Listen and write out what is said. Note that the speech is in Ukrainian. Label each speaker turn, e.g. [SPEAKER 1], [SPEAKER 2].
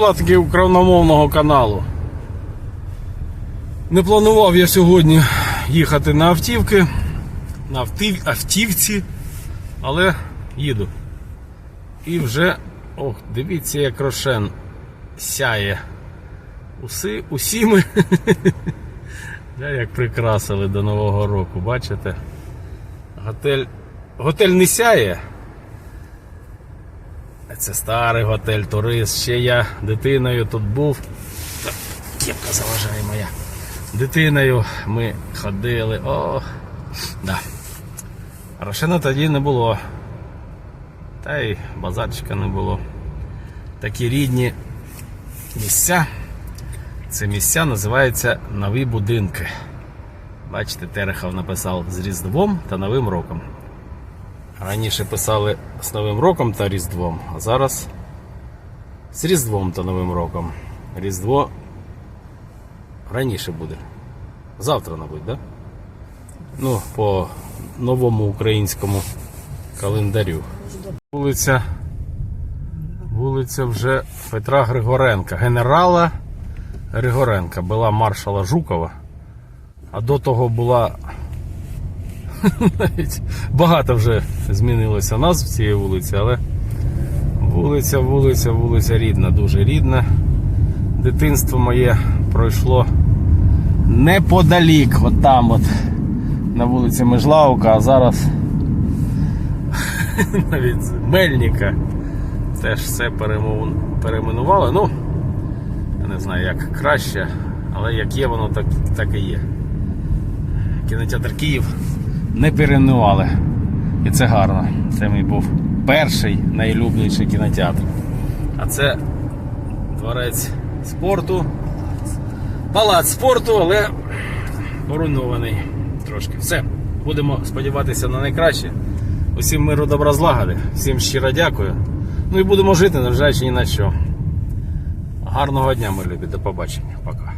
[SPEAKER 1] платники україномовного каналу. Не планував я сьогодні їхати на автівки, на автів, автівці, але їду. І вже, ох, дивіться, як рошен сяє. Уси, усі ми. Гля, як прикрасили до Нового року, бачите? Готель. Готель не сяє. Це старий готель, турист. Ще я дитиною тут був. Кепка заважає моя. Дитиною ми ходили. О, да. Рошена тоді не було. Та й базарчика не було. Такі рідні місця. Це місця називаються нові будинки. Бачите, Терехов написав з Різдвом та Новим роком. Раніше писали з Новим роком та Різдвом, а зараз з Різдвом та Новим роком. Різдво раніше буде. Завтра, мабуть, да? Ну, по новому українському календарю. Вулиця. Вулиця вже Петра Григоренка. Генерала Григоренка була маршала Жукова, а до того була. Навіть багато вже змінилося назв цієї вулиці, але вулиця, вулиця, вулиця рідна, дуже рідна. Дитинство моє пройшло неподалік, от там, от, на вулиці Межлаука, а зараз навіть Мельника теж все перейменували. Ну, я не знаю, як краще, але як є, воно так, так і є. Кінотеатр Київ не перейменували. І це гарно. Це мій був перший найлюбніший кінотеатр. А це дворець спорту. Палац спорту, але поруйнований трошки. Все. Будемо сподіватися на найкраще. Усім миру добра злагоди. Всім щиро дякую. Ну і будемо жити, незважаючи ні на що. Гарного дня, мої любі. До побачення. Пока.